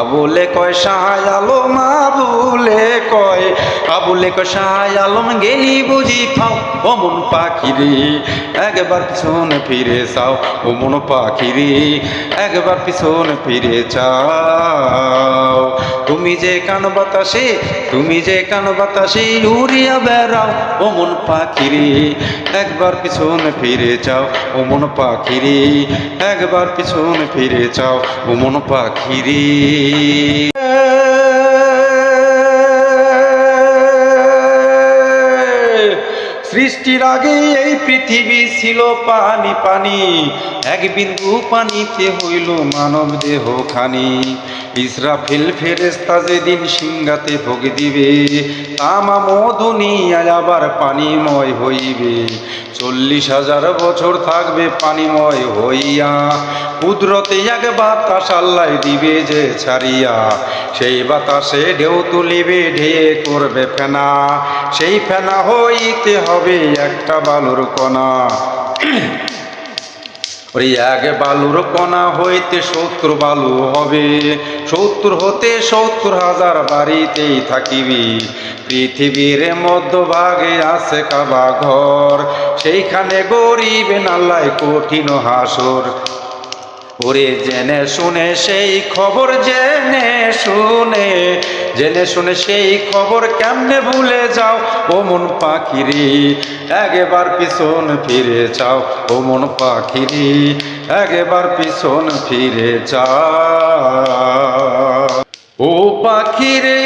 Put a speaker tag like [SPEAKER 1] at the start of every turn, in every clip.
[SPEAKER 1] আবুলে কয় সাহায় আলম, আবুলে কয়। আবুলে কয় সাহায় আলম গেলি বুঝি ফাও ও মন পাখিরি একবার পিছন ফিরে চাও ও মন পাখিরি একবার পিছন ফিরে চাও। তুমি যে কান বাতাসে, তুমি যে কান বাতাসে উড়িয়া বেড়াও ও মন পাখিরি, একবার পিছনে ফিরে যাও ওমন মন পাখিরি, একবার পিছনে ফিরে যাও ওমন মন পাখিরি। সৃষ্টির আগে এই পৃথিবী ছিল পানি পানি। এক বিন্দু পানিতে হইল মানব দেহ খানি। ইসরাফিল ফেরেস্তা যেদিন সিংহাতে ভোগ দিবে, তামা মধুনিয়ায় আবার পানিময় হইবে। চল্লিশ হাজার বছর থাকবে পানিময় হইয়া কুদরতে এক বাতাস আল্লাহ দিবে যে ছাড়িয়া, সেই বাতাসে ঢেউ তুলিবে, ঢেয়ে করবে ফেনা। সেই ফেনা হইতে হবে একটা বালুর কণা। ওই এক বালুর কণা হইতে সত্তর বালু হবে। সত্তর হতে সত্তর হাজার বাড়িতেই থাকিবি। পৃথিবীর মধ্যভাগে আছে কাবা ঘর। সেইখানে গরিব নাল্লাই কঠিন হাসর। ওরে জেনে শুনে সেই খবর জেনে শুনে জেনে শুনে সেই খবর কেমনে ভুলে যাও? ও মন পাখিরি, একবার পিছন ফিরে যাও। ও মন পাখিরি, একবার পিছন ফিরে যাও। ও পাখিরে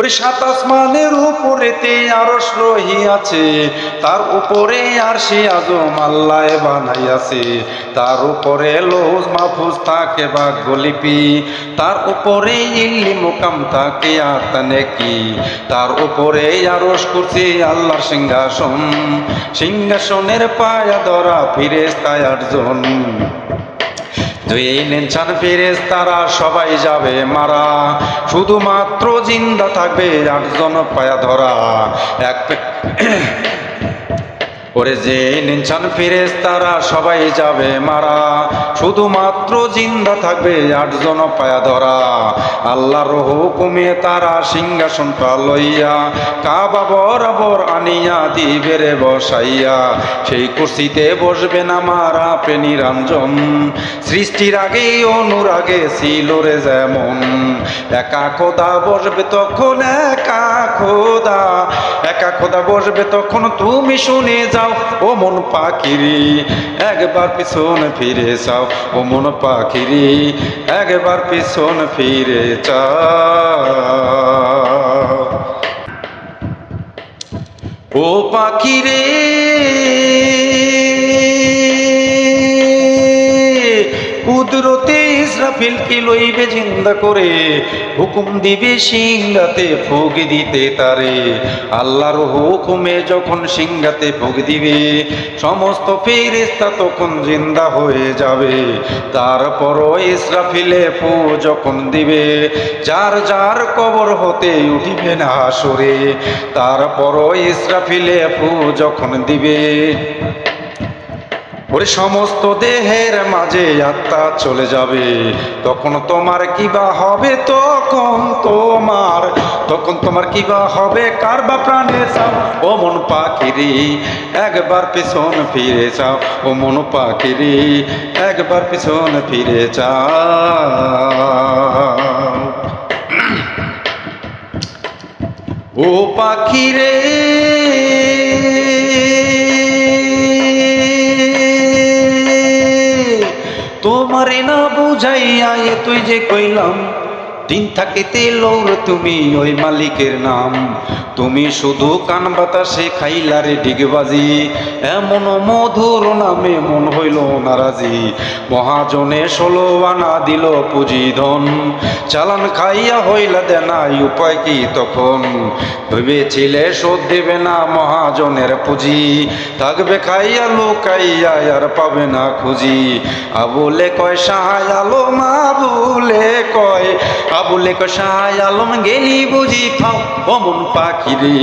[SPEAKER 1] ওরে সাত আসমানের উপরেতে আরস রহিয়াছে তার উপরে আর সে আজম আল্লাহ বানাইয়াছে তার উপরে লোজ মাহফুজ থাকে বা গলিপি তার উপরে ইল্লি মুকাম থাকে আতানে কি তার উপরে আরস করছে আল্লাহর সিংহাসন। সিংহাসনের পায়া ধরা ফিরেস্তায় আটজন। দুই নেনছান ফেরেস তারা সবাই যাবে মারা। শুধুমাত্র জিন্দা থাকবে আটজন পায়া ধরা। এক ওরে যে নিনছান ফিরেস তারা সবাই যাবে মারা। শুধুমাত্র জিন্দা থাকবে আটজন পায়া ধরা। আল্লাহর হুকুমে তারা সিংহাসনটা লইয়া কাবা বরাবর আনিয়া দিবে রে বসাইয়া সেই কুর্সিতে বসবেন আমার আপে নিরঞ্জন সৃষ্টির আগে অনুরাগে ছিল রে যেমন। একা খোদা বসবে তখন একা খোদা খোদা বসবে তখন তুমি শুনে যাও, ও মন পাখিরি, একবার পিছন ফিরে যাও, ও মন পাখিরি, একবার পিছন ফিরে যাও। ও পাখিরে, কুদরতে ইসরাফিলকে লইবে জিন্দা করে, হুকুম দিবে সিংহাতে ফুগ দিতে তারে। আল্লাহর হুকুমে যখন সিংহাতে ফুগ দিবে, সমস্ত ফেরেস্তা তখন জিন্দা হয়ে যাবে। তারপরও ইসরাফিলে ফু যখন দিবে, যার যার কবর হতে উঠিবে না আসরে তারপরও ইসরাফিলে ফু যখন দিবে। ওরে সমস্ত দেহের মাঝে আত্মা চলে যাবে। তখন তোমার কিবা হবে? তখন তোমার তখন তোমার কিবা হবে? কার বা প্রাণে চাও ও মন পাখিরি, একবার পিছন ফিরে যাও। ও মন পাখিরি, একবার পিছন ফিরে যাও। ও পাখিরে তোমারে না বুঝাইয়া এ তুই যে কইলাম দিন থাকিতে লৌর তুমি ওই মালিকের নাম। তুমি শুধু কান বাতাসে খাইলারে ডিগবাজি। এমন মধুর নামে মন হইল নারাজি। মহাজনে ষোলো আনা দিল পুঁজি ধন চালান খাইয়া হইলা দেনাই উপায় কি তখন? ভেবেছিলে শোধ দেবে না মহাজনের পুঁজি। থাকবে খাইয়া লুকাইয়া, আর পাবে না খুঁজি। আবুলে কয় সাহায় আলো মা বলে কয় বাবুলে কষায় আলম গেলি বুঝি খাও ও মন পাখিরে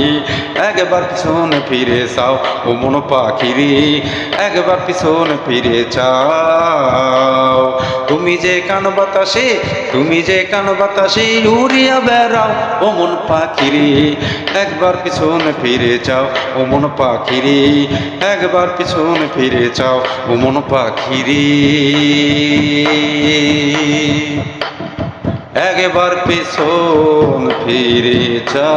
[SPEAKER 1] একবার পিছনে ফিরে চাও ও মন পাখিরে একবার পিছনে ফিরে চাও তুমি যে কান বাতাসে, তুমি যে কান বাতাসে উড়িয়া বেড়াও, ও মন পাখিরে একবার পিছনে ফিরে চাও ও মন পাখিরে একবার পিছনে ফিরে চাও ও মন পাখিরে একবার পিছন ফিরে যা।